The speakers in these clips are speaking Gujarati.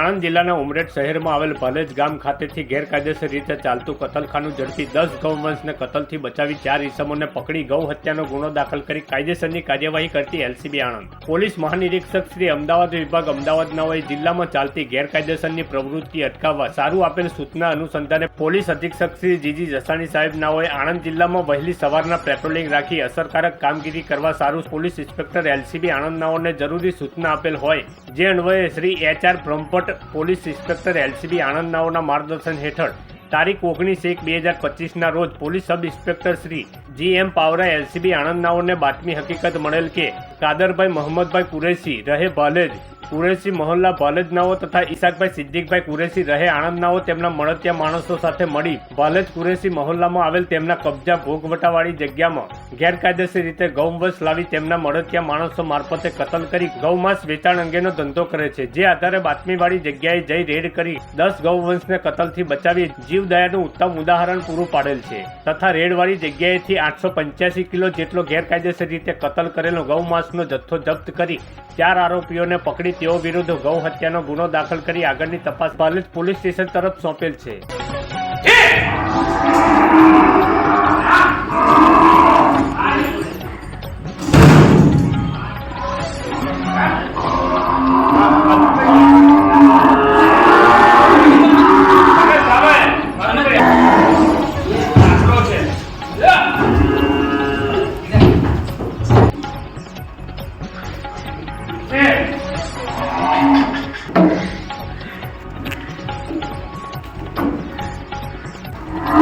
આણંદ જિલ્લાના ઉમરેઠ શહેરમાં આવેલ ભલેજ ગામ ખાતેથી ગેરકાયદેસર રીતે ચાલતું કતલખાનું ઝડપી દસ ગૌવંશને કતલથી બચાવી ચાર ઇસમોને પકડી ગૌ હત્યાનો ગુનો દાખલ કરી કાયદેસરની કાર્યવાહી કરતી એલસીબી આણંદ. પોલીસ મહાનિરીક્ષક શ્રી અમદાવાદ વિભાગ અમદાવાદના હોય જિલ્લામાં ચાલતી ગેરકાયદેસરની પ્રવૃત્તિ અટકાવવા સારું આપેલ સૂચના અનુસંધાને પોલીસ અધિક્ષક શ્રી જીજી જસાણી સાહેબ હોય આણંદ જિલ્લામાં વહેલી સવારના પેટ્રોલિંગ રાખી અસરકારક કામગીરી કરવા સારું પોલીસ ઇન્સ્પેક્ટર એલસીબી આણંદ નાઓને જરૂરી સૂચના આપેલ હોય. જે અન્વયે Shri H R Brahmbhatt police inspector LCB Anand નાઓના માર્ગદર્શન હેઠળ તારીખ ઓગણીસ એક બે હજાર પચીસના રોજ police sub inspector Shri G M Pavra LCB Anand નાઓને બાતમી હકીકત મળેલ કે કાદરભાઈ, મોહમ્મદભાઈ કુરેશી રહે ભાલેજ કુરેશી, મહોલ્લા, ભાલેજનાઓ તથા ઈશાકભાઈ, સિદ્દીકભાઈ કુરેશી રહે આણંદનાઓ તેમના મળતિયા માણસો સાથે મળી ભાલેજ, કુરેશી મહોલ્લામાં આવેલ તેમના કબજા ભોગવટાવાળી જગ્યામાં ગેરકાયદેસર રીતે ગૌવંશ લાવી તેમના મળતિયા માણસો મારફતે કતલ કરી ગૌમાંસ વેચાણ અંગેનો ધંધો કરે છે. જે આધારે બાતમીવાળી જગ્યાએ જઈ રેડ કરી દસ ગૌવંશને કતલથી બચાવી જીવદયાનું ઉત્તમ ઉદાહરણ પૂરું પાડેલ છે. તથા રેડવાળી જગ્યાએથી આઠસો પંચ્યાસી કિલો જેટલો ગેરકાયદેસર રીતે કતલ કરેલો ગૌમાંસનો જથ્થો જપ્ત કરી ચાર આરોપીઓને પકડી તેઓ વિરુદ્ધ ગૌ હત્યાનો ગુનો દાખલ કરી આગળની તપાસ પાલેજ પોલીસ સ્ટેશન તરફ સોંપેલ છે. Oh.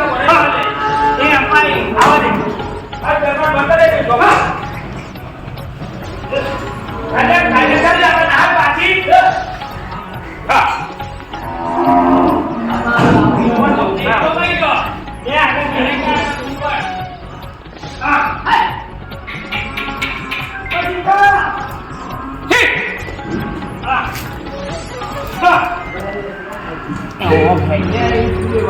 Não, velho, é isso, meu